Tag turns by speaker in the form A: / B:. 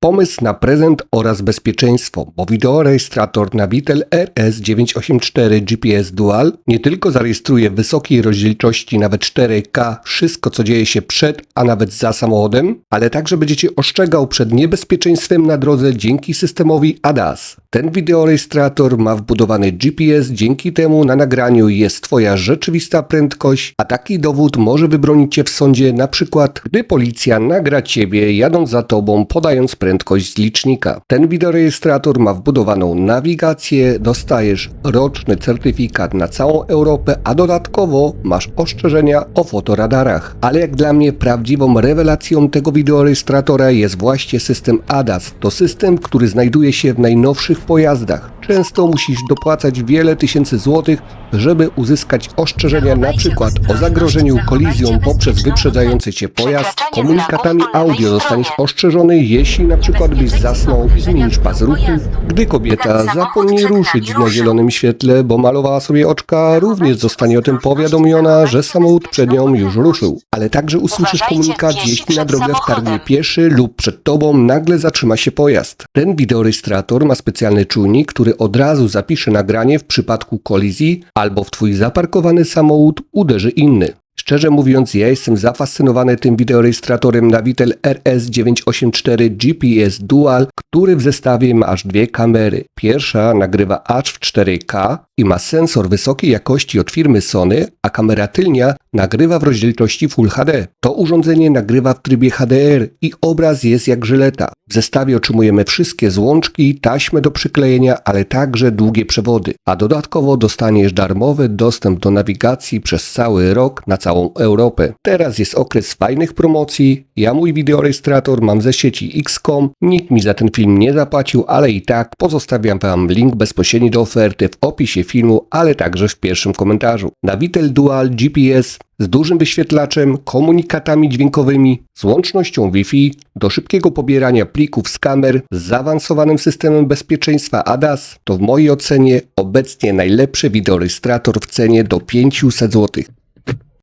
A: Pomysł na prezent oraz bezpieczeństwo, bo wideorejestrator Navitel RS984 GPS Dual nie tylko zarejestruje wysokiej rozdzielczości nawet 4K wszystko co dzieje się przed, a nawet za samochodem, ale także będzie Cię ostrzegał przed niebezpieczeństwem na drodze dzięki systemowi ADAS. Ten wideorejestrator ma wbudowany GPS, dzięki temu na nagraniu jest Twoja rzeczywista prędkość, a taki dowód może wybronić Cię w sądzie na przykład, gdy policja nagra Ciebie jadąc za Tobą podając prędkość z licznika. Ten wideorejestrator ma wbudowaną nawigację, dostajesz roczny certyfikat na całą Europę, a dodatkowo masz ostrzeżenia o fotoradarach. Ale jak dla mnie prawdziwą rewelacją tego wideorejestratora jest właśnie system ADAS. To system, który znajduje się w najnowszych pojazdach. Często musisz dopłacać wiele tysięcy złotych, żeby uzyskać ostrzeżenia na przykład o zagrożeniu kolizją poprzez wyprzedzający cię pojazd. Komunikatami audio zostaniesz ostrzeżony, jeśli na przykład byś zasnął i zmienisz pas ruchu. Gdy kobieta zapomni ruszyć na zielonym świetle, bo malowała sobie oczka, również zostanie o tym powiadomiona, że samochód przed nią już ruszył. Ale także usłyszysz komunikat, jeśli na drogę wtargnie pieszy lub przed tobą nagle zatrzyma się pojazd. Ten wideorejestrator ma specjalny czujnik, który od razu zapisze nagranie w przypadku kolizji albo w twój zaparkowany samochód uderzy inny. Szczerze mówiąc, ja jestem zafascynowany tym wideorejestratorem Navitel RS984 GPS Dual, który w zestawie ma aż dwie kamery. Pierwsza nagrywa aż w 4K i ma sensor wysokiej jakości od firmy Sony, a kamera tylnia nagrywa w rozdzielczości Full HD. To urządzenie nagrywa w trybie HDR i obraz jest jak żyleta. W zestawie otrzymujemy wszystkie złączki, taśmę do przyklejenia, ale także długie przewody. A dodatkowo dostaniesz darmowy dostęp do nawigacji przez cały rok na całą Europę. Teraz jest okres fajnych promocji. Ja mój wideorejestrator mam ze sieci XCOM. Nikt mi za ten film nie zapłacił, ale i tak pozostawiam Wam link bezpośredni do oferty w opisie filmu, ale także w pierwszym komentarzu. Navitel Dual GPS z dużym wyświetlaczem, komunikatami dźwiękowymi, z łącznością Wi-Fi, do szybkiego pobierania plików z kamer, z zaawansowanym systemem bezpieczeństwa ADAS, to w mojej ocenie obecnie najlepszy wideorejestrator w cenie do 500 zł.